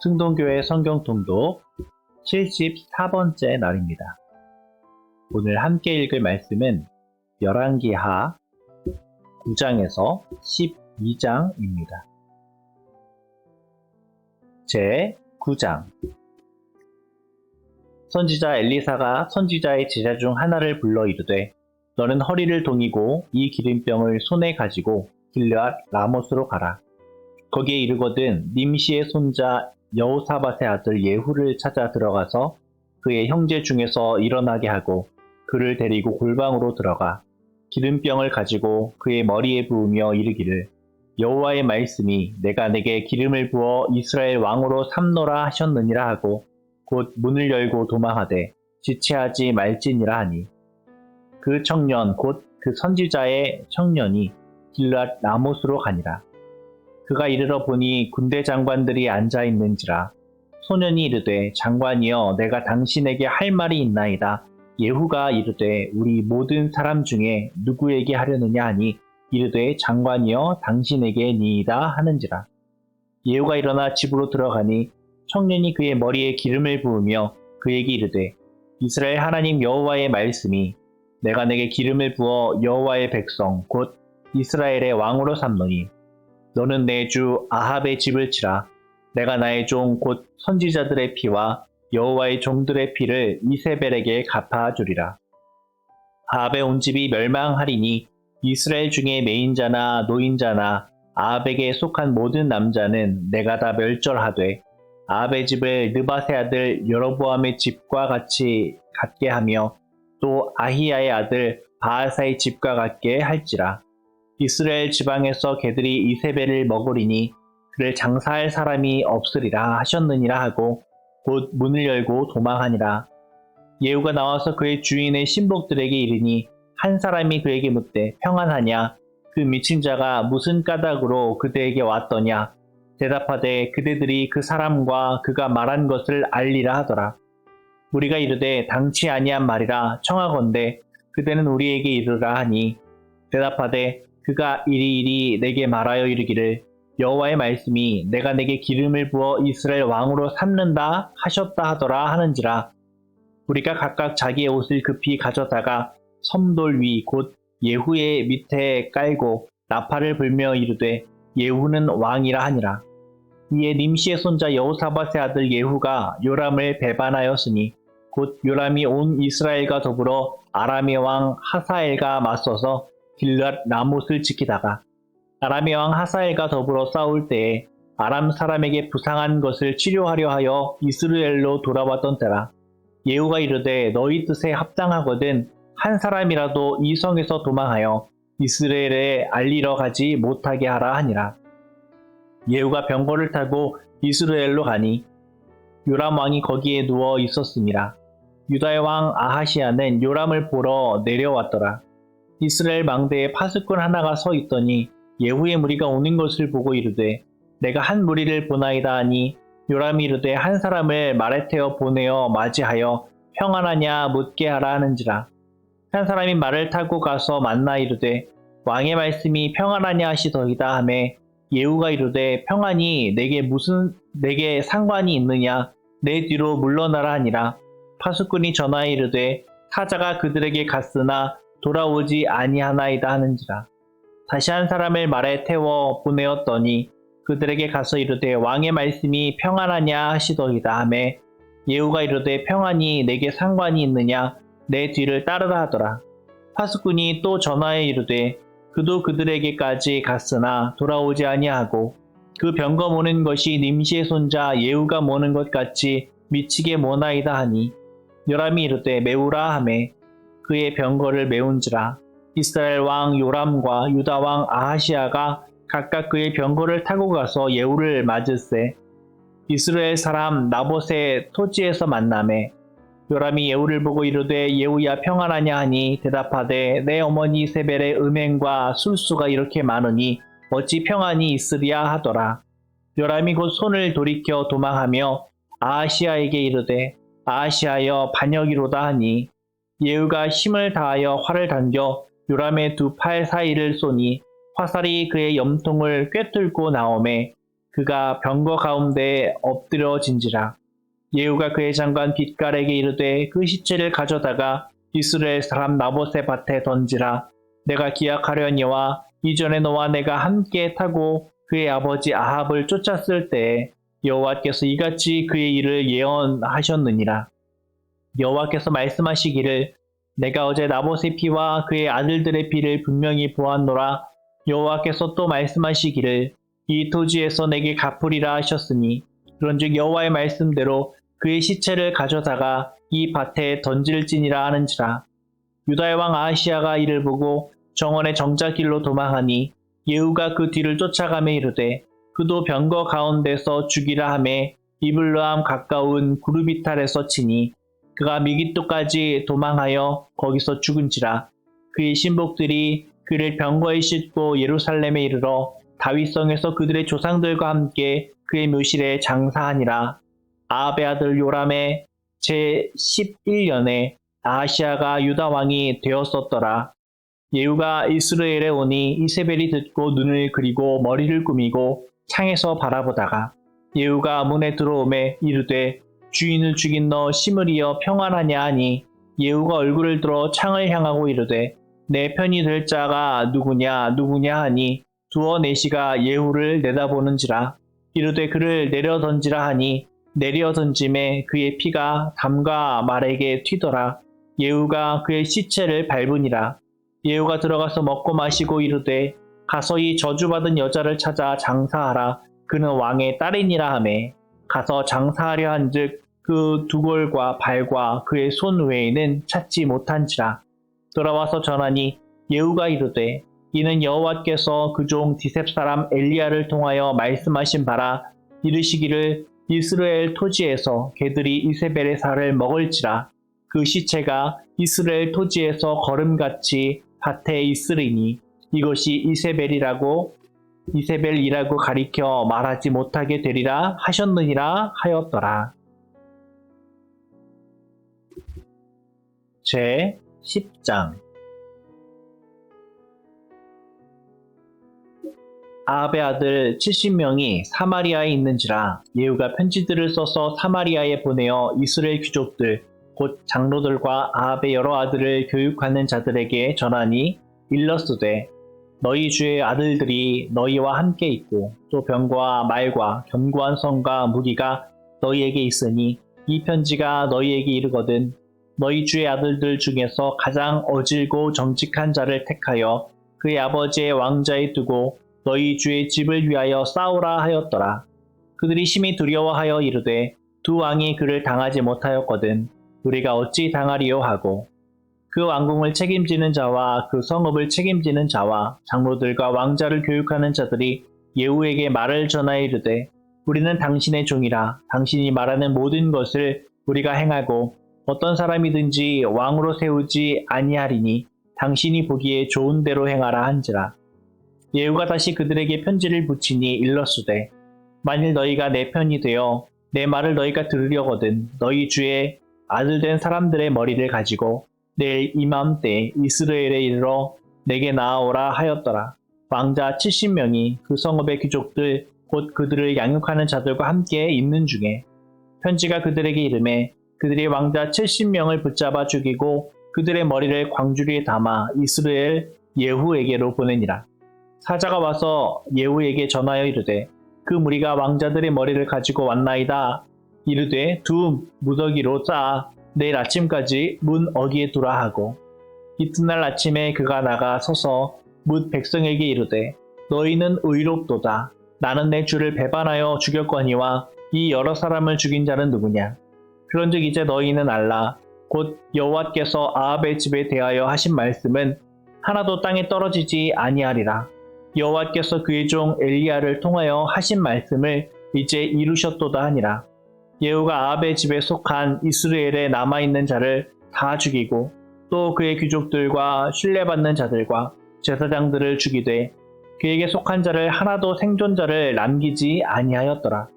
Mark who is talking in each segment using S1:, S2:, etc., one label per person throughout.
S1: 승동교회 성경통독 74번째 날입니다. 오늘 함께 읽을 말씀은 열왕기하 9장에서 12장입니다. 제 9장 선지자 엘리사가 선지자의 제자 중 하나를 불러 이르되 너는 허리를 동이고 이 기름병을 손에 가지고 길르앗 라모스로 가라. 거기에 이르거든 님시의 손자 여호사밧의 아들 예후를 찾아 들어가서 그의 형제 중에서 일어나게 하고 그를 데리고 골방으로 들어가 기름병을 가지고 그의 머리에 부으며 이르기를 여호와의 말씀이 내가 내게 기름을 부어 이스라엘 왕으로 삼노라 하셨느니라 하고 곧 문을 열고 도망하되 지체하지 말지니라 하니. 그 청년 곧 그 선지자의 청년이 길랏 라못으로 가니라 그가 이르러 보니 군대 장관들이 앉아 있는지라. 소년이 이르되 장관이여 내가 당신에게 할 말이 있나이다. 예후가 이르되 우리 모든 사람 중에 누구에게 하려느냐? 하니 이르되 장관이여 당신에게 니이다. 하는지라. 예후가 일어나 집으로 들어가니 청년이 그의 머리에 기름을 부으며 그에게 이르되 이스라엘 하나님 여호와의 말씀이 내가 내게 기름을 부어 여호와의 백성 곧 이스라엘의 왕으로 삼노니 너는 내 주 아합의 집을 치라. 내가 나의 종 곧 선지자들의 피와 여호와의 종들의 피를 이세벨에게 갚아주리라. 아합의 온 집이 멸망하리니 이스라엘 중에 메인자나 노인자나 아합에게 속한 모든 남자는 내가 다 멸절하되 아합의 집을 느바세 아들 여로보암의 집과 같이 같게 하며 또 아히야의 아들 바하사의 집과 같게 할지라 이스라엘 지방에서 개들이 이세벨을 먹으리니 그를 장사할 사람이 없으리라 하셨느니라 하고 곧 문을 열고 도망하니라. 예후가 나와서 그의 주인의 신복들에게 이르니 한 사람이 그에게 묻되 평안하냐? 그 미친 자가 무슨 까닭으로 그대에게 왔더냐? 대답하되 그대들이 그 사람과 그가 말한 것을 알리라 하더라. 우리가 이르되 당치 아니한 말이라 청하건대 그대는 우리에게 이르라 하니 대답하되 그가 이리이리 내게 말하여 이르기를 여호와의 말씀이 내가 내게 기름을 부어 이스라엘 왕으로 삼는다 하셨다 하더라 하는지라. 우리가 각각 자기의 옷을 급히 가져다가 섬돌 위 곧 예후의 밑에 깔고 나팔을 불며 이르되 예후는 왕이라 하니라. 이에 님시의 손자 여호사밧의 아들 예후가 요람을 배반하였으니 곧 요람이 온 이스라엘과 더불어 아람의 왕 하사엘과 맞서서 길랏 라못을 지키다가 아람의 왕 하사엘과 더불어 싸울 때에 아람 사람에게 부상한 것을 치료하려 하여 이스라엘로 돌아왔던 때라 예후가 이르되 너희 뜻에 합당하거든 한 사람이라도 이 성에서 도망하여 이스라엘에 알리러 가지 못하게 하라 하니라 예후가 병거를 타고 이스라엘로 가니 요람 왕이 거기에 누워 있었습니다. 유다의 왕 아하시아는 요람을 보러 내려왔더라. 이스라엘 망대에 파수꾼 하나가 서 있더니 예후의 무리가 오는 것을 보고 이르되 내가 한 무리를 보나이다 하니 요람이 이르되 한 사람을 말에 태워 보내어 맞이하여 평안하냐 묻게 하라 하는지라. 한 사람이 말을 타고 가서 만나 이르되 왕의 말씀이 평안하냐 하시더이다 하매 예후가 이르되 평안이 내게 무슨 내게 상관이 있느냐? 내 뒤로 물러나라 하니라. 파수꾼이 전하에 이르되 사자가 그들에게 갔으나 돌아오지 아니하나이다 하는지라. 다시 한 사람을 말에 태워 보내었더니 그들에게 가서 이르되 왕의 말씀이 평안하냐 하시더이다 하매 예후가 이르되 평안이 내게 상관이 있느냐? 내 뒤를 따르라 하더라. 파수꾼이 또 전하에 이르되 그도 그들에게까지 갔으나 돌아오지 아니하고 그 병거 모는 것이 님시의 손자 예후가 모는 것 같이 미치게 모나이다 하니. 요람이 이르되 메우라 하매 그의 병거를 메운지라 이스라엘 왕 요람과 유다 왕 아하시아가 각각 그의 병거를 타고 가서 예후를 맞을세 이스라엘 사람 나봇의 토지에서 만남에 요람이 예후를 보고 이르되 예후야 평안하냐 하니 대답하되 내 어머니 세벨의 음행과 술수가 이렇게 많으니 어찌 평안이 있으리야 하더라. 요람이 곧 손을 돌이켜 도망하며 아하시아에게 이르되 아하시아여 반역이로다 하니 예후가 힘을 다하여 활을 당겨 요람의 두 팔 사이를 쏘니 화살이 그의 염통을 꿰뚫고 나오매 그가 병거 가운데 엎드려진지라. 예후가 그의 장관 빛깔에게 이르되 그 시체를 가져다가 이스라엘 사람 나봇의 밭에 던지라. 내가 기약하려니와 이전에 너와 내가 함께 타고 그의 아버지 아합을 쫓았을 때에 여호와께서 이같이 그의 일을 예언하셨느니라 여호와께서 말씀하시기를 내가 어제 나봇의 피와 그의 아들들의 피를 분명히 보았노라. 여호와께서 또 말씀하시기를 이 토지에서 내게 갚으리라 하셨으니. 그런즉 여호와의 말씀대로 그의 시체를 가져다가 이 밭에 던질지니라 하는지라. 유다의 왕 아하시아가 이를 보고 정원의 정자길로 도망하니 예후가 그 뒤를 쫓아가며 이르되 그도 병거 가운데서 죽이라 하매 이블르함 가까운 구르비탈에서 치니 그가 미기토까지 도망하여 거기서 죽은지라 그의 신복들이 그를 병거에 싣고 예루살렘에 이르러 다윗성에서 그들의 조상들과 함께 그의 묘실에 장사하니라. 아합의 아들 요람의 제 11년에 아하시아가 유다 왕이 되었었더라. 예후가 이스라엘에 오니 이세벨이 듣고 눈을 그리고 머리를 꾸미고 창에서 바라보다가 예후가 문에 들어오매 이르되 주인을 죽인 너 시므리여 평안하냐 하니 예후가 얼굴을 들어 창을 향하고 이르되 내 편이 될 자가 누구냐 누구냐 하니 두어 내시가 예후를 내다보는지라. 이르되 그를 내려 던지라 하니 내려 던짐에 그의 피가 담과 말에게 튀더라. 예후가 그의 시체를 밟으니라. 예후가 들어가서 먹고 마시고 이르되 가서 이 저주받은 여자를 찾아 장사하라. 그는 왕의 딸이니라 하매. 가서 장사하려 한즉 그 두골과 발과 그의 손 외에는 찾지 못한지라. 돌아와서 전하니 예후가 이르되 이는 여호와께서 그 종 디셉 사람 엘리야를 통하여 말씀하신 바라. 이르시기를 이스라엘 토지에서 개들이 이세벨의 살을 먹을지라. 그 시체가 이스라엘 토지에서 걸음같이 밭에 있으리니 이것이 이세벨이라고 이세벨이라고 가리켜 말하지 못하게 되리라 하셨느니라 하였더라. 제 10장. 아합의 아들 70명이 사마리아에 있는지라 예후가 편지들을 써서 사마리아에 보내어 이스라엘 귀족들 곧 장로들과 아합의 여러 아들을 교육하는 자들에게 전하니 일러스되 너희 주의 아들들이 너희와 함께 있고 또 병과 말과 견고한 성과 무기가 너희에게 있으니 이 편지가 너희에게 이르거든 너희 주의 아들들 중에서 가장 어질고 정직한 자를 택하여 그의 아버지의 왕자에 두고 너희 주의 집을 위하여 싸우라 하였더라. 그들이 심히 두려워하여 이르되 두 왕이 그를 당하지 못하였거든 우리가 어찌 당하리요 하고 그 왕궁을 책임지는 자와 그 성읍을 책임지는 자와 장로들과 왕자를 교육하는 자들이 예후에게 말을 전하여 이르되 우리는 당신의 종이라 당신이 말하는 모든 것을 우리가 행하고 어떤 사람이든지 왕으로 세우지 아니하리니 당신이 보기에 좋은 대로 행하라 한지라 예후가 다시 그들에게 편지를 붙이니 일러수되 만일 너희가 내 편이 되어 내 말을 너희가 들으려거든 너희 주의 아들 된 사람들의 머리를 가지고 내일 이맘때 이스라엘에 이르러 내게 나아오라 하였더라. 왕자 70명이 그 성읍의 귀족들 곧 그들을 양육하는 자들과 함께 있는 중에 편지가 그들에게 이름에 그들이 왕자 70명을 붙잡아 죽이고 그들의 머리를 광주리에 담아 이스라엘 예후에게로 보내니라. 사자가 와서 예후에게 전하여 이르되 그 무리가 왕자들의 머리를 가지고 왔나이다. 이르되 두 무더기로 쌓아 내일 아침까지 문 어기에 두라 하고 이튿날 아침에 그가 나가 서서 묻 백성에게 이르되 너희는 의롭도다. 나는 내 주를 배반하여 죽였거니와 이 여러 사람을 죽인 자는 누구냐? 그런즉 이제 너희는 알라. 곧 여호와께서 아합의 집에 대하여 하신 말씀은 하나도 땅에 떨어지지 아니하리라. 여호와께서 그의 종 엘리야를 통하여 하신 말씀을 이제 이루셨도다 하니라. 예후가 아합의 집에 속한 이스라엘에 남아 있는 자를 다 죽이고 또 그의 귀족들과 신뢰받는 자들과 제사장들을 죽이되 그에게 속한 자를 하나도 생존자를 남기지 아니하였더라.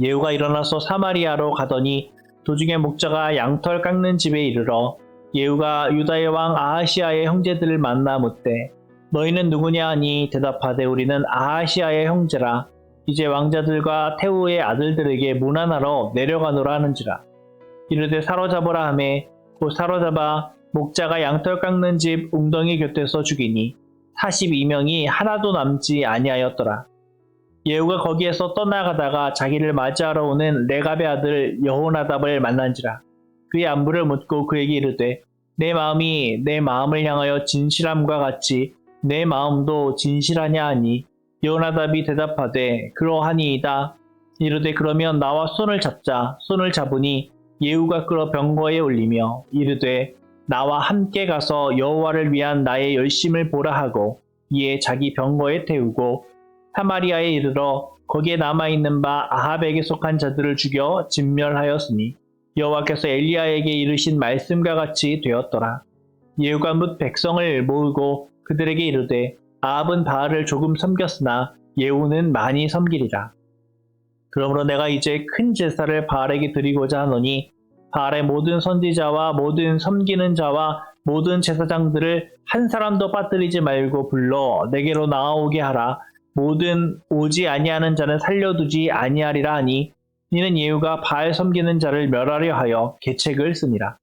S1: 예후가 일어나서 사마리아로 가더니 도중에 목자가 양털 깎는 집에 이르러 예후가 유다의 왕 아하시아의 형제들을 만나 묻되 너희는 누구냐? 하니 대답하되 우리는 아하시아의 형제라. 이제 왕자들과 태우의 아들들에게 문안하러 내려가노라 하는지라. 이르되 사로잡으라 하매 곧 사로잡아 목자가 양털 깎는 집 웅덩이 곁에서 죽이니 42명이 하나도 남지 아니하였더라. 예후가 거기에서 떠나가다가 자기를 맞이하러 오는 레갑의 아들 여호나답을 만난지라. 그의 안부를 묻고 그에게 이르되 내 마음이 내 마음을 향하여 진실함과 같이 내 마음도 진실하냐 하니 여호나답이 대답하되 그러하니이다. 이르되 그러면 나와 손을 잡자. 손을 잡으니 예후가 끌어 병거에 올리며 이르되 나와 함께 가서 여호와를 위한 나의 열심을 보라 하고 이에 자기 병거에 태우고 사마리아에 이르러 거기에 남아 있는 바 아합에게 속한 자들을 죽여 진멸하였으니 여호와께서 엘리야에게 이르신 말씀과 같이 되었더라. 예후가 뭇 백성을 모으고 그들에게 이르되 아합은 바알을 조금 섬겼으나 예후는 많이 섬기리라. 그러므로 내가 이제 큰 제사를 바알에게 드리고자 하노니 바알의 모든 선지자와 모든 섬기는 자와 모든 제사장들을 한 사람도 빠뜨리지 말고 불러 내게로 나아오게 하라. 모든 오지 아니하는 자는 살려두지 아니하리라 하니 이는 예후가 바알 섬기는 자를 멸하려 하여 계책을 쓰니라.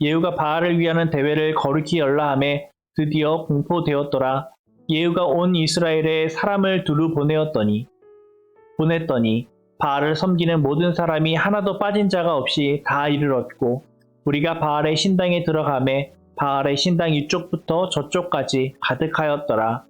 S1: 예후가 바알을 위하는 대회를 거룩히 열라함에 드디어 공포되었더라. 예후가 온 이스라엘에 사람을 두루 보내었더니 보냈더니 바알을 섬기는 모든 사람이 하나도 빠진 자가 없이 다 이르렀고 우리가 바알의 신당에 들어가매 바알의 신당 이쪽부터 저쪽까지 가득하였더라.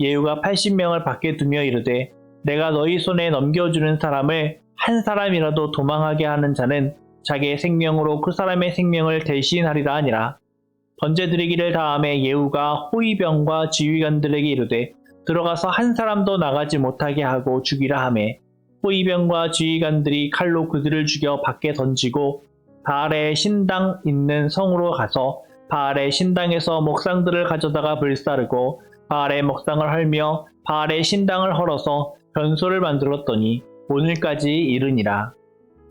S1: 예후가 80명을 밖에 두며 이르되 내가 너희 손에 넘겨주는 사람을 한 사람이라도 도망하게 하는 자는 자기의 생명으로 그 사람의 생명을 대신하리라 하니라. 번제 드리기를 다음에 예후가 호위병과 지휘관들에게 이르되 들어가서 한 사람도 나가지 못하게 하고 죽이라 하매 호위병과 지휘관들이 칼로 그들을 죽여 밖에 던지고 바알의 신당 있는 성으로 가서 바알의 신당에서 목상들을 가져다가 불사르고 바알의 목상을 헐며 바알의 신당을 헐어서 변소를 만들었더니 오늘까지 이르니라.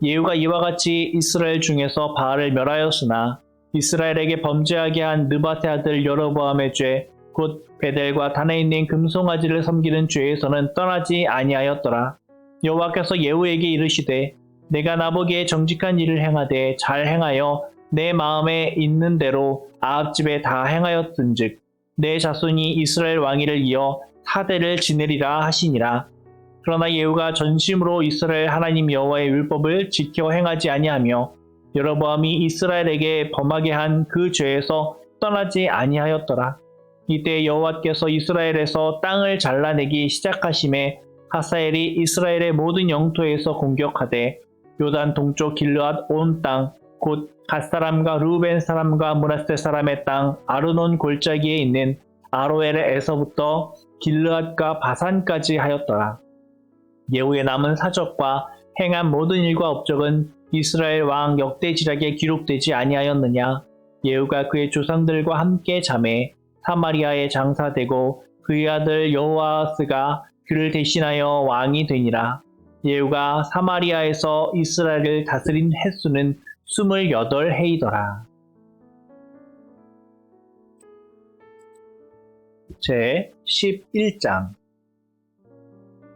S1: 예후가 이와 같이 이스라엘 중에서 바알을 멸하였으나 이스라엘에게 범죄하게 한 느바세 아들 여로보암의 죄, 곧 베델과 단에 있는 금송아지를 섬기는 죄에서는 떠나지 아니하였더라. 여호와께서 예후에게 이르시되 내가 나보기에 정직한 일을 행하되 잘 행하여 내 마음에 있는 대로 아합 집에 다 행하였은즉 내 자손이 이스라엘 왕위를 이어 사대를 지내리라 하시니라. 그러나 예후가 전심으로 이스라엘 하나님 여호와의 율법을 지켜 행하지 아니하며 여로보암이 이스라엘에게 범하게 한 그 죄에서 떠나지 아니하였더라. 이때 여호와께서 이스라엘에서 땅을 잘라내기 시작하심에 하사엘이 이스라엘의 모든 영토에서 공격하되 요단 동쪽 길르앗 온 땅 곧 갓 사람과 루벤 사람과 문하세 사람의 땅 아르논 골짜기에 있는 아로엘에서부터 길르앗과 바산까지 하였더라. 예후의 남은 사적과 행한 모든 일과 업적은 이스라엘 왕 역대지략에 기록되지 아니하였느냐? 예후가 그의 조상들과 함께 잠에 사마리아에 장사되고 그의 아들 여호아스가 그를 대신하여 왕이 되니라. 예후가 사마리아에서 이스라엘을 다스린 횟수는 28해이더라. 제 11장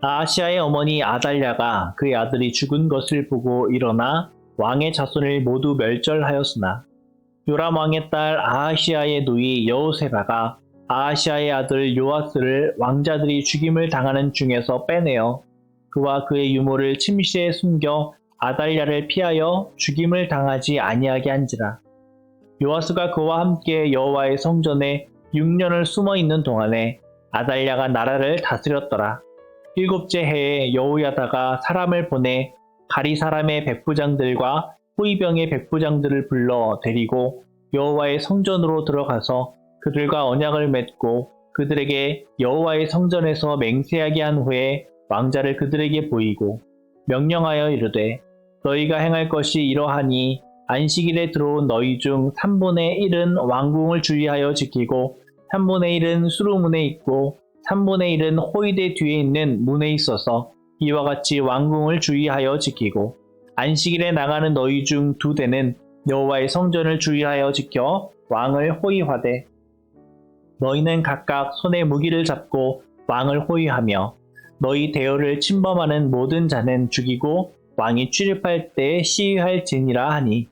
S1: 아시아의 어머니 아달랴가 그의 아들이 죽은 것을 보고 일어나 왕의 자손을 모두 멸절하였으나 요람 왕의 딸 아하시아의 누이 여호세바가 아하시아의 아들 요아스를 왕자들이 죽임을 당하는 중에서 빼내어 그와 그의 유모를 침시에 숨겨 아달랴를 피하여 죽임을 당하지 아니하게 한지라. 요아스가 그와 함께 여호와의 성전에 6년을 숨어 있는 동안에 아달랴가 나라를 다스렸더라. 일곱째 해에 여호야다가 사람을 보내 가리 사람의 백부장들과 호위병의 백부장들을 불러 데리고 여호와의 성전으로 들어가서 그들과 언약을 맺고 그들에게 여호와의 성전에서 맹세하게 한 후에 왕자를 그들에게 보이고 명령하여 이르되 너희가 행할 것이 이러하니 안식일에 들어온 너희 중 3분의 1은 왕궁을 주의하여 지키고 3분의 1은 수루문에 있고 3분의 1은 호위대 뒤에 있는 문에 있어서 이와 같이 왕궁을 주의하여 지키고 안식일에 나가는 너희 중 두 대는 여호와의 성전을 주의하여 지켜 왕을 호위하되 너희는 각각 손에 무기를 잡고 왕을 호위하며 너희 대열을 침범하는 모든 자는 죽이고 왕이 출입할 때 시위할지니라 하니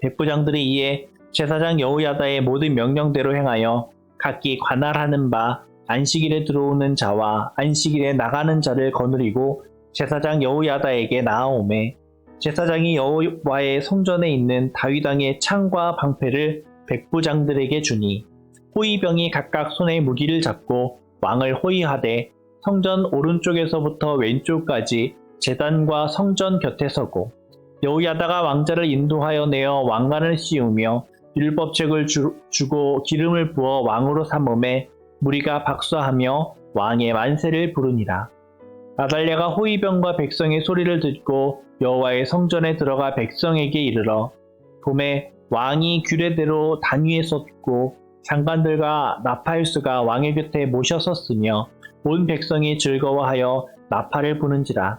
S1: 백부장들이 이에 제사장 여호야다의 모든 명령대로 행하여 각기 관할하는 바 안식일에 들어오는 자와 안식일에 나가는 자를 거느리고 제사장 여호야다에게 나아오매 제사장이 여호와의 성전에 있는 다윗왕의 창과 방패를 백부장들에게 주니 호위병이 각각 손에 무기를 잡고 왕을 호위하되 성전 오른쪽에서부터 왼쪽까지 제단과 성전 곁에 서고 여호야다가 왕자를 인도하여 내어 왕관을 씌우며 율법책을 주, 주고 기름을 부어 왕으로 삼음에 무리가 박수하며 왕의 만세를 부르니라. 아달랴가 호위병과 백성의 소리를 듣고 여호와의 성전에 들어가 백성에게 이르러 봄에 왕이 규례대로 단위에 섰고 장관들과 나팔수가 왕의 곁에 모셔섰으며 온 백성이 즐거워하여 나팔을 부는지라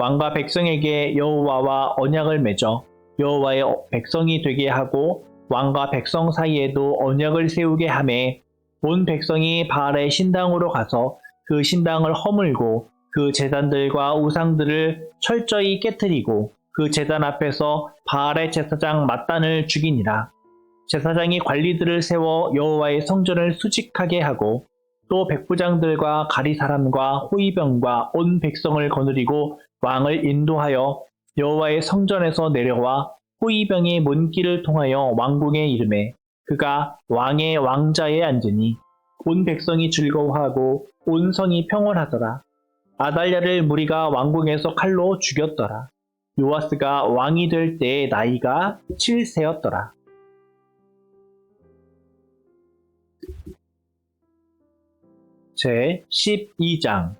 S1: 왕과 백성에게 여호와와 언약을 맺어 여호와의 백성이 되게 하고 왕과 백성 사이에도 언약을 세우게 하매 온 백성이 바알의 신당으로 가서 그 신당을 허물고 그 제단들과 우상들을 철저히 깨뜨리고 그 제단 앞에서 바알의 제사장 mat단을 죽이니라. 제사장이 관리들을 세워 여호와의 성전을 수직하게 하고 또 백부장들과 가리 사람과 호위병과 온 백성을 거느리고 왕을 인도하여 여호와의 성전에서 내려와 호위병의 문길을 통하여 왕궁에 이름에 그가 왕의 왕자에 앉으니 온 백성이 즐거워하고 온 성이 평온하더라. 아달랴를 무리가 왕궁에서 칼로 죽였더라. 요아스가 왕이 될 때의 나이가 7세였더라. 제 12장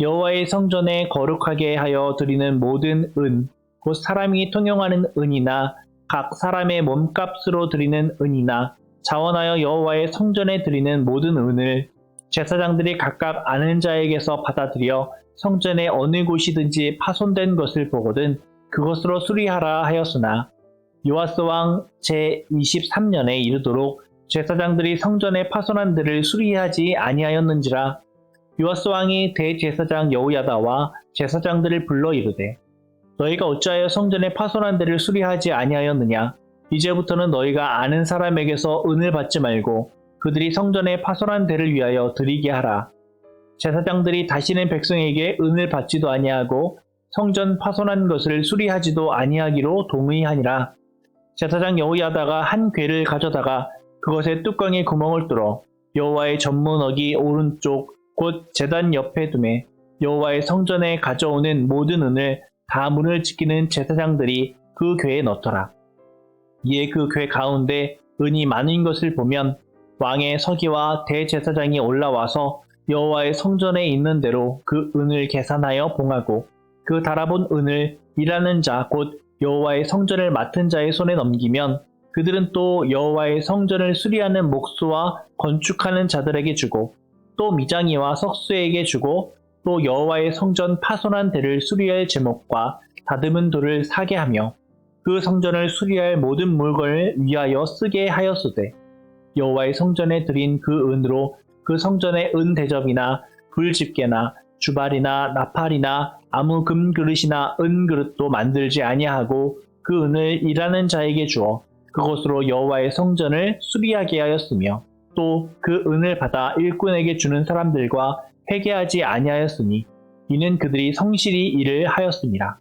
S1: 여호와의 성전에 거룩하게 하여 드리는 모든 은, 곧 사람이 통용하는 은이나 각 사람의 몸값으로 드리는 은이나 자원하여 여호와의 성전에 드리는 모든 은을 제사장들이 각각 아는 자에게서 받아들여 성전의 어느 곳이든지 파손된 것을 보거든 그것으로 수리하라 하였으나 요아스 왕 제23년에 이르도록 제사장들이 성전의 파손한 들을 수리하지 아니하였는지라 요아스 왕이 대제사장 여우야다와 제사장들을 불러 이르되 너희가 어찌하여 성전의 파손한 데를 수리하지 아니하였느냐? 이제부터는 너희가 아는 사람에게서 은을 받지 말고 그들이 성전의 파손한 데를 위하여 드리게 하라. 제사장들이 다시는 백성에게 은을 받지도 아니하고 성전 파손한 것을 수리하지도 아니하기로 동의하니라. 제사장 여우야다가 한 괴를 가져다가 그것의 뚜껑에 구멍을 뚫어 여호와의 전문어기 오른쪽 곧 제단 옆에 두매 여호와의 성전에 가져오는 모든 은을 다 문을 지키는 제사장들이 그 궤에 넣더라. 이에 그 궤 가운데 은이 많은 것을 보면 왕의 서기와 대제사장이 올라와서 여호와의 성전에 있는 대로 그 은을 계산하여 봉하고 그 달아본 은을 일하는 자 곧 여호와의 성전을 맡은 자의 손에 넘기면 그들은 또 여호와의 성전을 수리하는 목수와 건축하는 자들에게 주고 또 미장이와 석수에게 주고 또 여호와의 성전 파손한 데를 수리할 제목과 다듬은 돌을 사게 하며 그 성전을 수리할 모든 물건을 위하여 쓰게 하였으되 여호와의 성전에 드린 그 은으로 그 성전의 은 대접이나 불집게나 주발이나 나팔이나 아무 금 그릇이나 은 그릇도 만들지 아니하고 그 은을 일하는 자에게 주어 그것으로 여호와의 성전을 수리하게 하였으며 또 그 은을 받아 일꾼에게 주는 사람들과 회개하지 아니하였으니 이는 그들이 성실히 일을 하였습니다.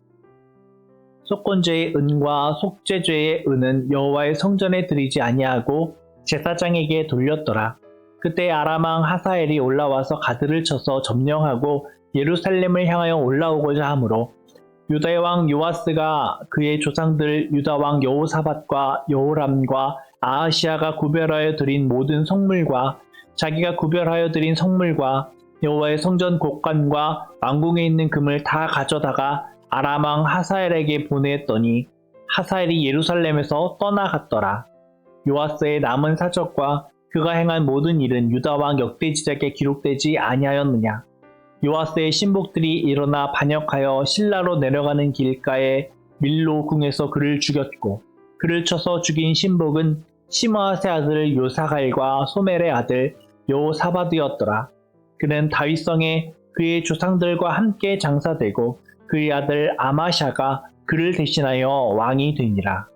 S1: 속건죄의 은과 속죄죄의 은은 여호와의 성전에 드리지 아니하고 제사장에게 돌렸더라. 그때 아람왕 하사엘이 올라와서 가드를 쳐서 점령하고 예루살렘을 향하여 올라오고자 하므로 유다의 왕 요아스가 그의 조상들 유다 왕 여호사밧과 여호람과 아하시아가 구별하여 드린 모든 성물과 자기가 구별하여 드린 성물과 여호와의 성전 곡간과 왕궁에 있는 금을 다 가져다가 아람 왕 하사엘에게 보냈더니 하사엘이 예루살렘에서 떠나갔더라. 요아스의 남은 사적과 그가 행한 모든 일은 유다 왕 역대지작에 기록되지 아니하였느냐. 요아스의 신복들이 일어나 반역하여 신라로 내려가는 길가에 밀로 궁에서 그를 죽였고 그를 쳐서 죽인 신복은 시므아세 아들 요사갈과 소멜의 아들 요사바드였더라. 그는 다윗성에 그의 조상들과 함께 장사되고 그의 아들 아마샤가 그를 대신하여 왕이 되니라.